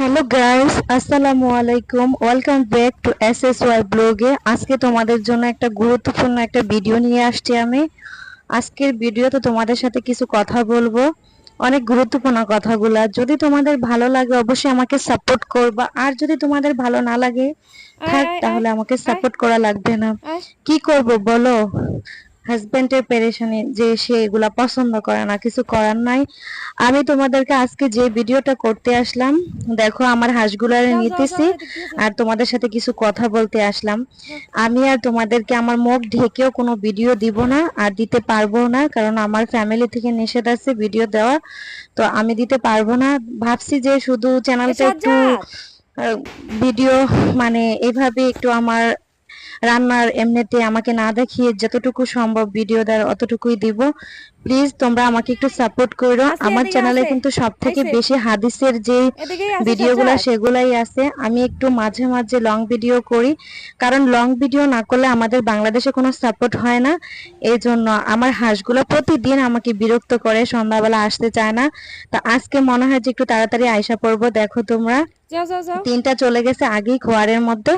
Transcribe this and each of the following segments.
Hello guys আসসালামু আলাইকুম welcome back to S S Y ব্লগে আজকে তোমাদের জন্য একটা গুরুত্বপূর্ণ একটা ভিডিও নিয়ে আসছি আমি। আজকের ভিডিওতে তোমাদের সাথে কিছু কথা বলব। অনেক গুরুত্বপূর্ণ কথাগুলা। যদি তোমাদের ভালো লাগে অবশ্যই আমাকে সাপোর্ট করবা। আর যদি তোমাদের ভালো না লাগে থাক তাহলে আমাকে সাপোর্ট করা লাগবে না। কি করব বলো? হাজবেন্ডের পেরেশানি যে সে এগুলা পছন্দ করে না কিছু করার নাই। আমি তোমাদেরকে আজকে যে ভিডিওটা করতে আসলাম দেখো আমার হাঁসগুলারে নিতেছি। আর তোমাদের সাথে কিছু কথা বলতে আসলাম। আমি আর তোমাদেরকে আমার মুখ ঢেকেও কোনো ভিডিও দিব না আর দিতে পারব না কারণ আমার ফ্যামিলি থেকে নিষেধ আছে ভিডিও দেওয়া। তো আমি দিতে পারব না। ভাবছি যে শুধু চ্যানেলটা একটু ভিডিও মানে এভাবে একটু আমার রান্নার এমনিতে আমাকে না দেখিয়ে যতটুকু সম্ভব ভিডিও দেওয়ার অতটুকুই দিব। প্লিজ তোমরা আমাকে একটু সাপোর্ট করো। আমার চ্যানেলে কিন্তু সব থেকে বেশি হাদিসের যে ভিডিওগুলো সেগুলাই আছে। আমি একটু মাঝে মাঝে লং ভিডিও করি। কারণ লং ভিডিও না করলে আমাদের বাংলাদেশে কোনো সাপোর্ট হয় না। এই জন্য আমার হাঁসগুলো প্রতিদিন আমাকে বিরক্ত করে সন্ধ্যাবেলা আসতে চায় না। তা আজকে মনে হয় যে একটু তাড়াতাড়ি আইসা পড়ব। দেখো তোমরা। যাও যাও যাও। তিনটা চলে গেছে আগেই খোয়ারের মধ্যে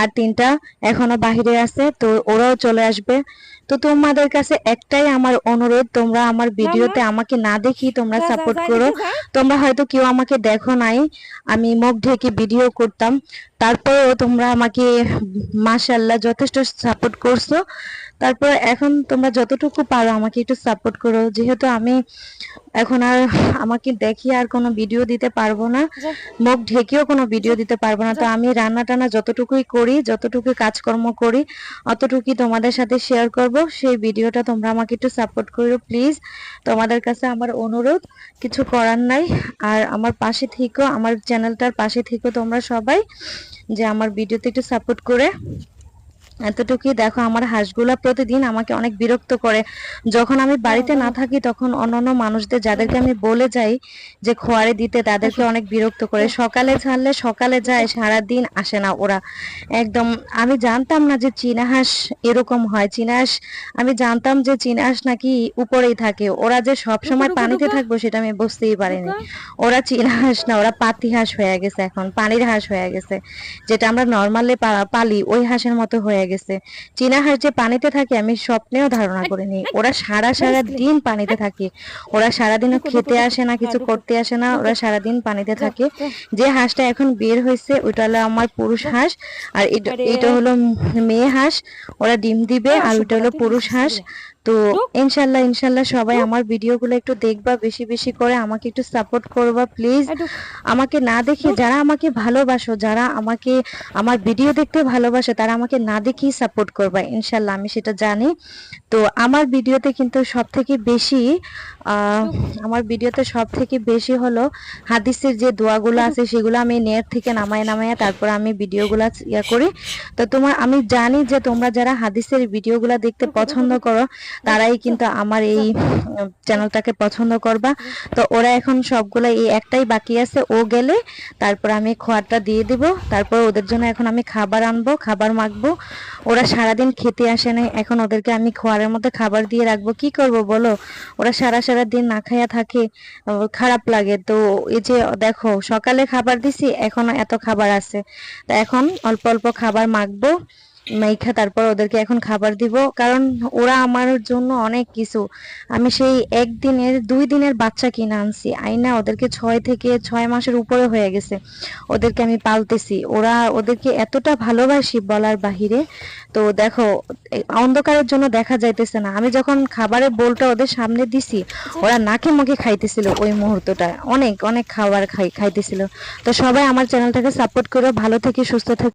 আর তিনটা এখনও বাহিরে আছে তো ওরাও চলে আসবে। তো তোমাদের কাছে একটাই আমার অনুরোধ তোমরা আমার ভিডিওতে আমাকে না দেখি তোমরা সাপোর্ট করো। তোমরা হয়তো কেউ আমাকে দেখো নাই আমি মুখ ঢেকে ভিডিও করতাম। তারপরেও তোমরা আমাকে মাশাল্লাহ যথেষ্ট সাপোর্ট করছ। তারপর এখন তোমরা যতটুকু পারো আমাকে একটু সাপোর্ট করো। যেহেতু আমি এখন আর আমাকে দেখি আর কোনো ভিডিও দিতে পারব না। মুখ ঢেকেও কোনো ভিডিও দিতে পারব না। তো আমি রান্না টানা যতটুকুই করি যতটুকু কাজকর্ম করি অতটুকুই তোমাদের সাথে শেয়ার করব। সেই ভিডিওটা তোমরা আমাকে একটু সাপোর্ট করো প্লিজ তোমাদের কাছে আমার অনুরোধ কিছু করার নাই। আর আমার পাশে থেকো আমার চ্যানেলটার পাশে থেকো তোমরা সবাই। যে আমার ভিডিওতে একটু সাপোর্ট করে এতটুকুই দেখো আমার হাঁসগুলা প্রতিদিন আমাকে অনেক বিরক্ত করে। যখন আমি বাড়িতে না থাকি তখন অন্যান্য মানুষদের যাদেরকে আমি বলে যাই যে খোয়ারে দিতে তাদেরকে অনেক বিরক্ত করে। সকালে ছাড়লে সকালে যায় সারা দিন আসে না ওরা। একদম আমি জানতাম না যে চীনা হাঁস এরকম হয়। চীনা হাঁস আমি জানতাম যে চীনা হাঁস নাকি উপরেই থাকে। ওরা যে সব সময় পানিতে। থাকব সেটা আমি বুঝতেই পারিনি। ওরা চীনা হাঁস না ওরা পাতি হাঁস হয়ে গেছে এখন পানির হাঁস হয়ে গেছে। যেটা আমরা নর্মালি পালি ওই হাঁসের মতো হয়ে গেছে। চীনা হাঁস যে পানিতে থাকে আমি স্বপ্নেও ধারণা করিনি। ওরা সারা সারা দিন পানিতে থাকে। ওরা সারাদিনও দিন খেতে আসে না কিছু হ্যাঁ, করতে আসে না ওরা সারাদিন পানিতে থাকে। যে হাঁসটা এখন বের হয়েছে ওইটা হলো আমার পুরুষ হাঁস আর এটা এটা হলো মেয়ে হাঁস। ওরা ডিম দিবে হ্যাঁ, আর ওইটা হলো পুরুষ হাঁস। তো ইনশাল্লাহ ইনশাল্লাহ সবাই আমার ভিডিওগুলো একটু দেখবা বেশি বেশি করে আমাকে একটু সাপোর্ট করবা প্লিজ আমাকে না দেখে যারা আমাকে ভালোবাসো যারা আমাকে আমার ভিডিও দেখতে ভালোবাসে তারা আমাকে না দেখেই সাপোর্ট করবা ইনশাল্লাহ আমি সেটা জানি। তো আমার ভিডিওতে কিন্তু সব থেকে বেশি আমার ভিডিওতে সব থেকে বেশি হলো হাদিসের যে দোয়াগুলো আছে সেগুলো আমি নেট থেকে নামায় নামায় তারপর আমি ভিডিওগুলো ইয়া করি। তো তোমার আমি জানি যে তোমরা যারা হাদিসের ভিডিওগুলো দেখতে পছন্দ করো তারাই কিন্তু আমার এই চ্যানেলটাকে পছন্দ করবা। তো ওরা এখন সবগুলো এই একটাই বাকি আছে। ও গেলে তারপর আমি খোয়ারটা দিয়ে দিব। তারপর ওদের জন্য এখন আমি খাবার আনব, খাবার মাখবো। ওরা সারাদিন খেতে আসে না এখন ওদেরকে আমি খোয়ারের মধ্যে খাবার দিয়ে রাখব। কি করব বলো? ওরা সারা সারা দিন না খাইয়া থাকে খারাপ লাগে। তো এই যে দেখো, সকালে খাবার দিছি, এখনও এত খাবার আছে। তা এখন অল্প অল্প খাবার মাখবো। মাইখা তারপর ওদেরকে এখন খাবার দিব। কারণ ওরা আমার জন্য অনেক কিছু। আমি সেই একদিনের, দুই দিনের বাচ্চা কিনে আনছি। আইনা ওদেরকে ছয় থেকে ছয় মাসের উপরে হয়ে গেছে। ওদেরকে আমি পালতেছি। ওরা ওদেরকে এতটা ভালোবাসি বলার বাহিরে। তো দেখো অন্ধকারের জন্য দেখা যাইতেছে না। আমি যখন খাবারের বোলটা ওদের সামনে দিছি, ওরা নাকে মুখে খাইতেছিল ওই মুহূর্তটা। অনেক অনেক খাবার খাই, খাইতেছিল। তো সবাই আমার চ্যানেলটাকে সাপোর্ট করো। ভালো থেকে সুস্থ থেকে